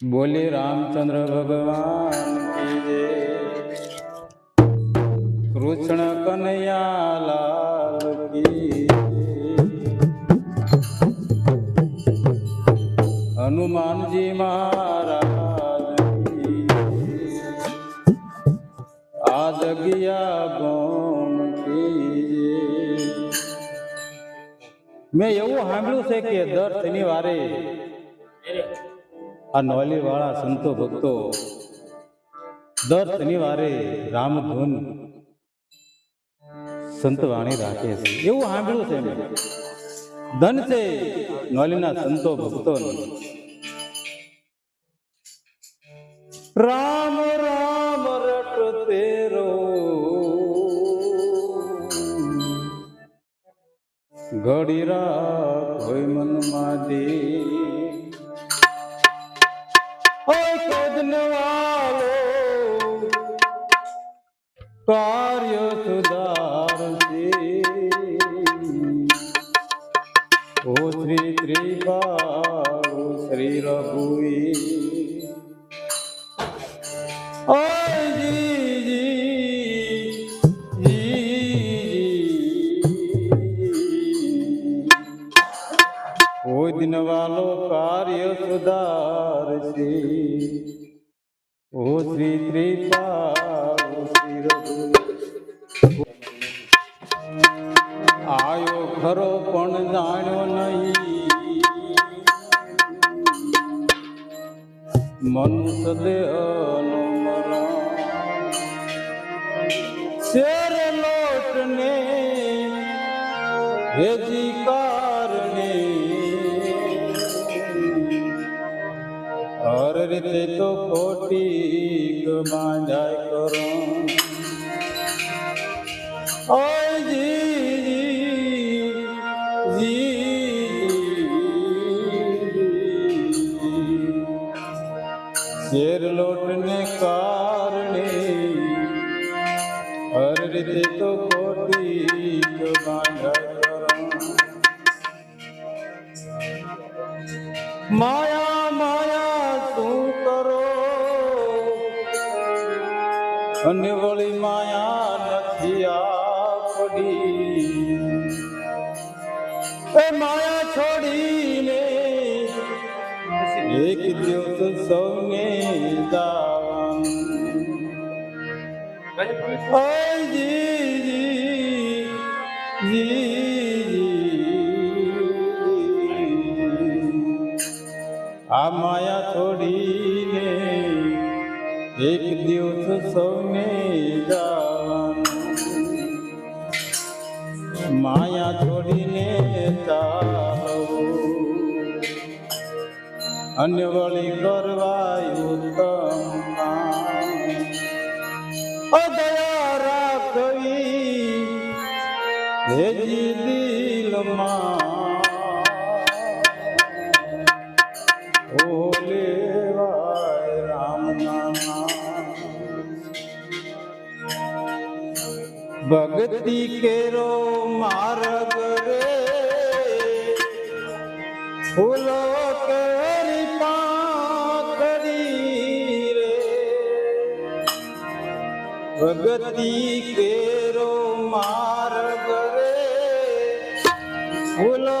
બોલે રામચંદ્ર ભગવાન કૃષ્ણ કનૈયા લાલ હનુમાનજી મહારાજ આ જગ્યા ગોમ મેં એવું સાંભળ્યું છે કે દર શનિવારે આ નોલી વાળા સંતો ભક્તો, દર શનિવારે રામધૂન સંતવાણી રાખે છે. એવું સાંભળ્યું છે ધન છે નોલીના સંતો ભક્તો રામ રામ રટતે રહો ઘડી રાત હોય મનમાં દે કદને વાલો કાર્ય સુધારશે. ઓ શ્રી ત્રિપાળુ શ્રી રઘુવી મનુષ્ય દેહનો મરણ શેર લોટને હેજી કારણે. હર રીતે તો ખોટી બાંધાય કરો. હર तो ખોટી બાંધાય માયા, શું કરો? અને વળી માયા નથી આપડી. એ માયા છોડીને એક દિવસ સૌને દા આ માયા છોડીને એક દિવસ સૌને જવાનું. માયા છોડીને ચાલો અન્ય વળી કરવાયું તમ દયા રાખવી હેજી દિલમાં ઓલે રામ ભક્તિ કેરો માર્ગ ભક્તિ કેરો માર્ગ રે. ફૂલો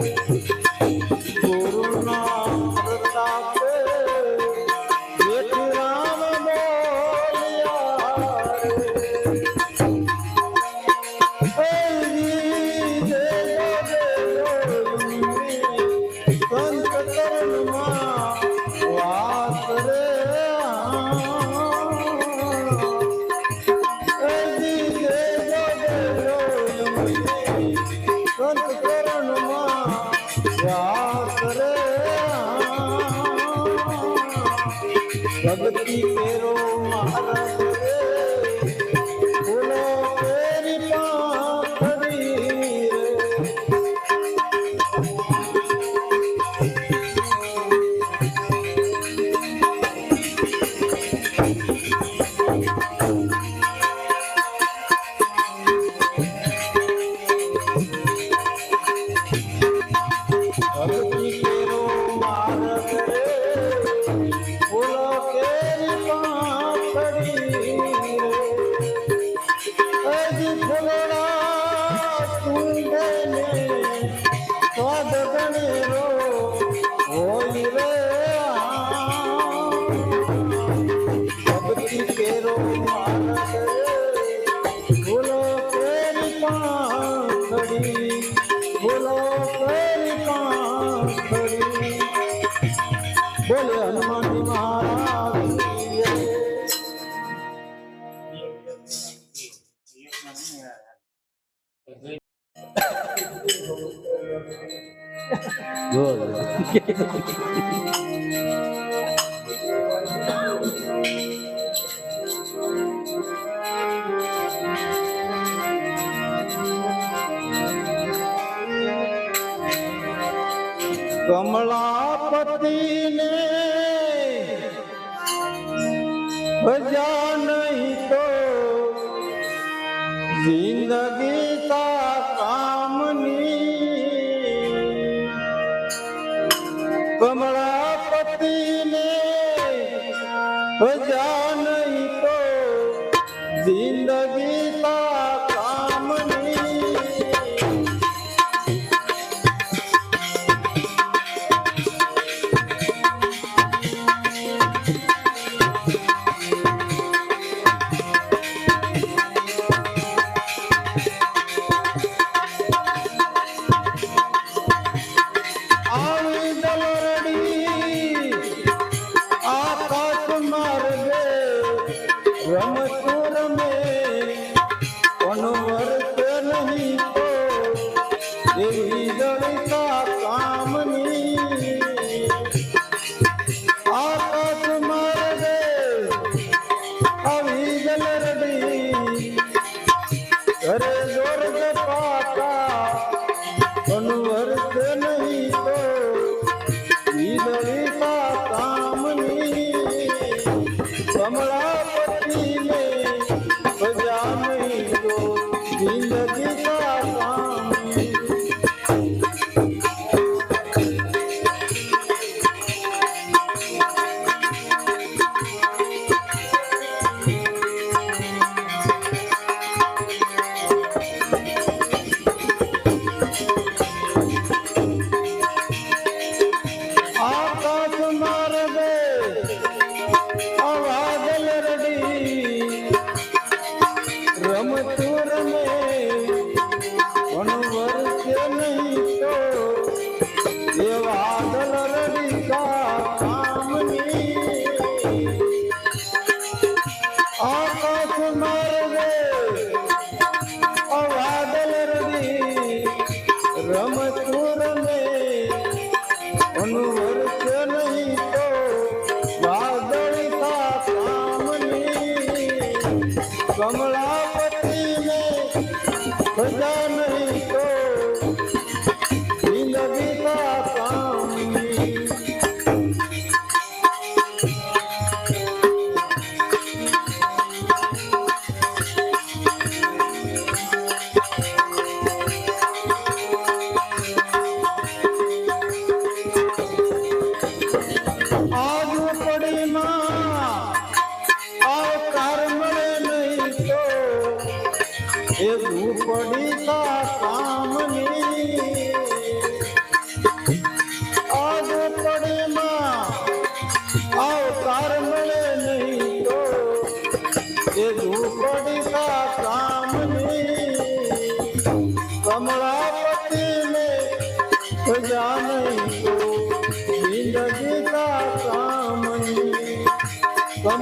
we ભક્તિ જો કમલાપતિને ભજા નહીં તો જિંદગી કા સજા નહીં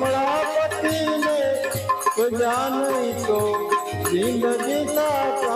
કમળાપતિ ને સજા નહીં તો જિંદગી કા